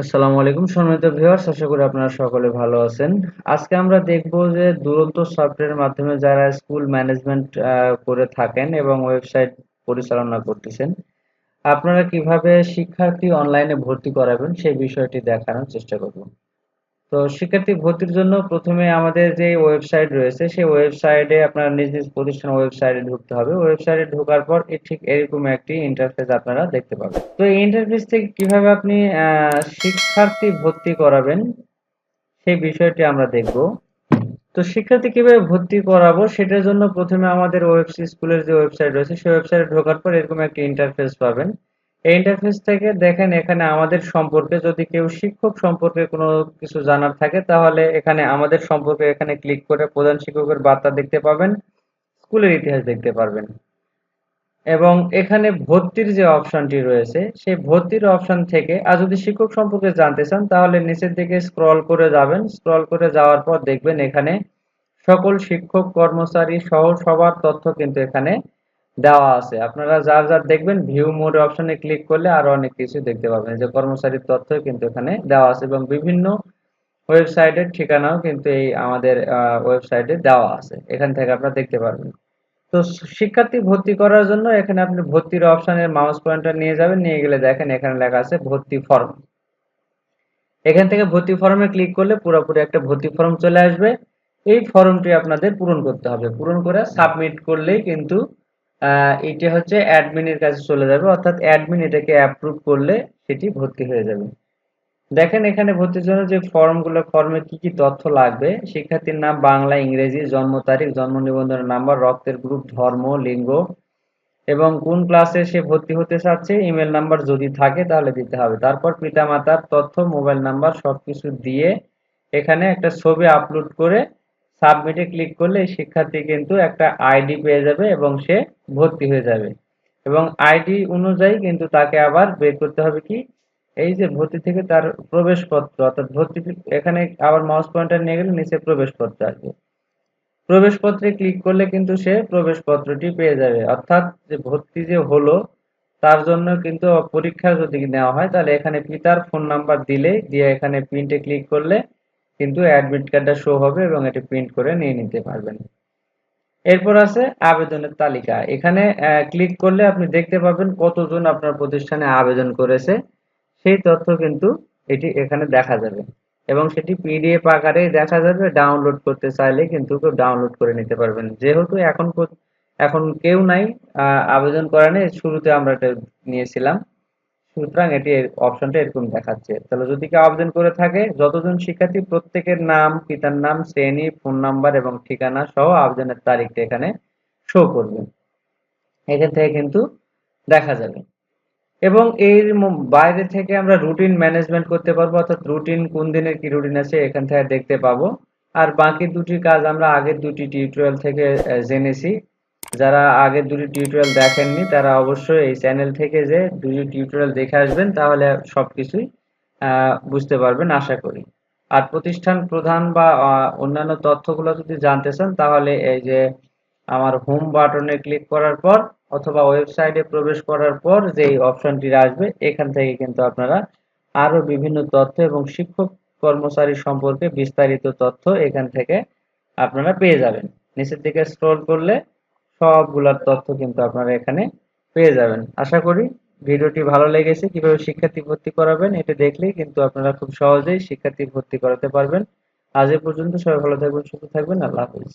আসসালামু আলাইকুম সম্মানিত ভিউয়ার্স, আশা করি আপনারা সকলে ভালো আছেন। আজকে আমরা দেখব যে দুরন্ত সফটওয়্যারের মাধ্যমে যারা স্কুল ম্যানেজমেন্ট করে থাকেন এবং ওয়েবসাইট পরিচালনা করতেছেন, আপনারা কীভাবে শিক্ষার্থী অনলাইনে ভর্তি করাবেন সেই বিষয়টি দেখানোর চেষ্টা করব। তো শিক্ষার্থী ভর্তির জন্য প্রথমে আমাদের যে ওয়েবসাইট রয়েছে, সেই ওয়েবসাইটে আপনার নিজ নিজ প্রতিষ্ঠান ওয়েবসাইটে ঢুকতে হবে। ওয়েবসাইটে ঢোকার পর ঠিক এরকম একটি ইন্টারফেস আপনারা দেখতে পাবেন। তো এই ইন্টারফেস থেকে কীভাবে আপনি শিক্ষার্থী ভর্তি করাবেন, সেই বিষয়টি আমরা দেখব। তো শিক্ষার্থী কীভাবে ভর্তি করাবো, সেটার জন্য প্রথমে আমাদের ওয়েবসাইট স্কুলের যে ওয়েবসাইট রয়েছে, সেই ওয়েবসাইটে ঢোকার পর এরকম একটি ইন্টারফেস পাবেন। এই ইন্টারফেস থেকে দেখেন এখানে আমাদের সম্পর্কে যদি কেউ শিক্ষক সম্পর্কে কোনো কিছু জানার থাকে, তাহলে এখানে আমাদের সম্পর্কে এখানে ক্লিক করে প্রধান শিক্ষকের বার্তা দেখতে পাবেন, স্কুলের ইতিহাস দেখতে পারবেন। এবং এখানে ভর্তির যে অপশনটি রয়েছে, সেই ভর্তির অপশন থেকে, আর যদি শিক্ষক সম্পর্কে জানতে চান, তাহলে নিচের দিকে স্ক্রল করে যাবেন। স্ক্রল করে যাওয়ার পর দেখবেন এখানে সকল শিক্ষক, কর্মচারী সহ সবার তথ্য কিন্তু এখানে দেওয়া আছে। আপনারা যার যার দেখবেন ভিউ মোড অপশনে ক্লিক করলে আরও অনেক কিছু দেখতে পাবেন। যে কর্মচারীর তথ্য কিন্তু এখানে দেওয়া আছে এবং বিভিন্ন ওয়েবসাইটের ঠিকানাও কিন্তু এই আমাদের ওয়েবসাইটে দেওয়া আছে। এখান থেকে আপনারা দেখতে পারবেন। তো শিক্ষার্থী ভর্তি করার জন্য এখানে আপনি ভর্তির অপশনের মাউস পয়েন্টার নিয়ে যাবেন। নিয়ে গেলে দেখেন এখানে লেখা আছে ভর্তি ফর্ম এখান থেকে ভর্তি ফর্মে ক্লিক করলে পুরোপুরি একটা ভর্তি ফর্ম চলে আসবে। এই ফর্মটি আপনাদের পূরণ করতে হবে। পূরণ করে সাবমিট করলেই কিন্তু এটা হচ্ছে অ্যাডমিনের কাছে চলে যাবে। অর্থাৎ অ্যাডমিন এটাকে অ্যাপ্রুভ করলে সেটি ভর্তি হয়ে যাবে। দেখেন এখানে ভর্তির জন্য যে ফর্মগুলো ফর্মে কি কি তথ্য লাগবে, শিক্ষার্থীর নাম, বাংলা, ইংরেজি, জন্ম তারিখ, জন্ম নিবন্ধনের নাম্বার রক্তের গ্রুপ ধর্ম, লিঙ্গ এবং কোন ক্লাসে সে ভর্তি হতে চাচ্ছে ইমেল নাম্বার যদি থাকে তাহলে দিতে হবে। তারপর পিতামাতার তথ্য মোবাইল নাম্বার সবকিছু দিয়ে এখানে একটা ছবি আপলোড করে সাবমিটে ক্লিক করলে শিক্ষার্থী কিন্তু একটা আইডি পেয়ে যাবে এবং সে ভর্তি হয়ে যাবে। এবং আইডি অনুযায়ী কিন্তু তাকে আবার বের করতে হবে কি? এই যে ভর্তি থেকে তার প্রবেশপত্র, অর্থাৎ ভর্তি এখানে আবার মাউস পয়েন্টার নিয়ে গেলে নিচে প্রবেশপত্র আসবে। প্রবেশপত্রে ক্লিক করলে কিন্তু সে প্রবেশপত্রটি পেয়ে যাবে। অর্থাৎ যে ভর্তি যে হলো, তার জন্য কিন্তু পরীক্ষা যদি নেওয়া হয়, তাহলে এখানে পিতার ফোন নাম্বার দিলে, দিয়ে এখানে প্রিন্টে ক্লিক করলে কিন্তু অ্যাডমিট কার্ডটা শো হবে এবং এটি প্রিন্ট করে নিয়ে নিতে পারবেন। এরপর আছে আবেদনের তালিকা। এখানে ক্লিক করলে আপনি দেখতে পাবেন কতজন আপনার প্রতিষ্ঠানে আবেদন করেছে। সেই তথ্য কিন্তু এটি এখানে দেখা যাবে। এবং সেটি পিডিএফ আকারে দেখা যাবে। ডাউনলোড করতে চাইলে কিন্তু কেউ ডাউনলোড করে নিতে পারবেন। যেহেতু এখন এখন কেউ নাই আবেদন করা নেই, শুরুতে আমরা এটা নিয়েছিলাম। সুতরাং এটি অপশনটা এরকম দেখাচ্ছে। তাহলে যদি কেউ আবেদন করে থাকে, যতজন শিক্ষার্থী, প্রত্যেকের নাম, পিতার নাম, শ্রেণি ফোন নাম্বার এবং ঠিকানা সহ আবেদনের তারিখটা এখানে শো করবেন এখান থেকে কিন্তু দেখা যাবে। এবং এর বাইরে থেকে আমরা রুটিন ম্যানেজমেন্ট করতে পারব, অর্থাৎ রুটিন কোন দিনের কি রুটিন আছে এখান থেকে দেখতে পাবো। আর বাকি দুটি কাজ আমরা আগের দুটি টিউটোরিয়াল থেকে জেনেছি। যারা আগের দুটি টিউটোরিয়াল দেখেননি, তারা অবশ্যই এই চ্যানেল থেকে যে দুটি টিউটোরিয়াল দেখে আসবেন, তাহলে সবকিছুই বুঝতে পারবেন, আশা করি। আর প্রতিষ্ঠান প্রধান বা অন্যান্য তথ্যগুলো যদি জানতে চান, তাহলে এই যে আমার হোম বাটনে ক্লিক করার পর, অথবা ওয়েবসাইটে প্রবেশ করার পর যে অপশনটি আসবে, এখান থেকে কিন্তু আপনারা আরও বিভিন্ন তথ্য এবং শিক্ষক কর্মচারী সম্পর্কে বিস্তারিত তথ্য এখান থেকে আপনারা পেয়ে যাবেন। নিচের দিকে স্ক্রল করলে সবগুলার তথ্য কিন্তু আপনারা এখানে পেয়ে যাবেন। আশা করি ভিডিওটি ভালো লেগেছে। কীভাবে শিক্ষার্থী ভর্তি করাবেন এটা দেখলেই কিন্তু আপনারা খুব সহজেই শিক্ষার্থী ভর্তি করাতে পারবেন। আজ এ পর্যন্ত সবাই ভালো থাকবেন, সুস্থ থাকবেন। আল্লাহ হাফিজ।